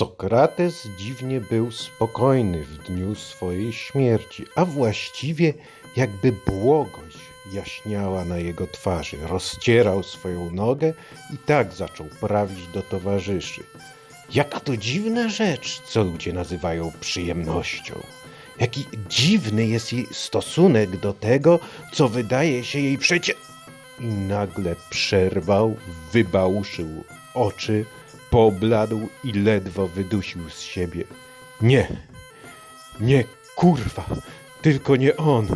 Sokrates dziwnie był spokojny w dniu swojej śmierci, a właściwie jakby błogość jaśniała na jego twarzy. Rozcierał swoją nogę i tak zaczął prawić do towarzyszy. Jaka to dziwna rzecz, co ludzie nazywają przyjemnością. Jaki dziwny jest jej stosunek do tego, co wydaje się jej przecie. I nagle przerwał, wybałuszył oczy, pobladł i ledwo wydusił z siebie. Nie, nie, kurwa, tylko nie on.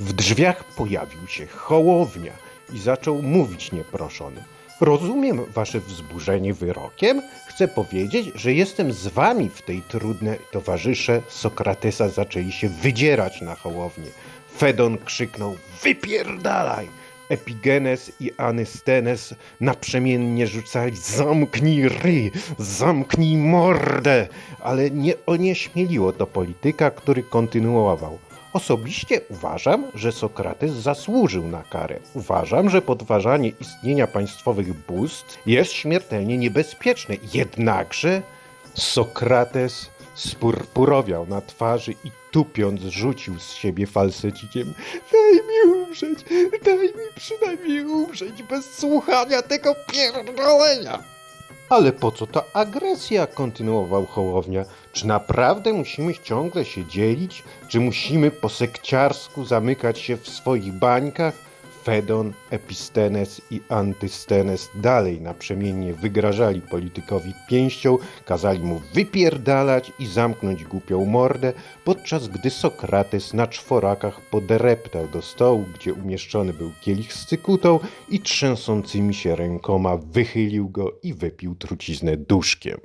W drzwiach pojawił się Hołownia i zaczął mówić nieproszony. Rozumiem wasze wzburzenie wyrokiem. Chcę powiedzieć, że jestem z wami w tej trudnej. Towarzysze Sokratesa zaczęli się wydzierać na Hołownię. Fedon krzyknął: Wypierdalaj! Epigenes i Anystenes naprzemiennie rzucali zamknij ry, zamknij mordę, ale nie onieśmieliło to polityka, który kontynuował. Osobiście uważam, że Sokrates zasłużył na karę. Uważam, że podważanie istnienia państwowych bóstw jest śmiertelnie niebezpieczne. Jednakże Sokrates spurpurowiał na twarzy i tupiąc rzucił z siebie falsecikiem. Daj mi umrzeć, daj mi przynajmniej umrzeć bez słuchania tego pierdolenia. Ale po co ta agresja? kontynuował Hołownia. Czy naprawdę musimy ciągle się dzielić? Czy musimy po sekciarsku zamykać się w swoich bańkach? Fedon, Epistenes i Antystenes dalej naprzemiennie wygrażali politykowi pięścią, kazali mu wypierdalać i zamknąć głupią mordę, podczas gdy Sokrates na czworakach podreptał do stołu, gdzie umieszczony był kielich z cykutą i trzęsącymi się rękoma wychylił go i wypił truciznę duszkiem.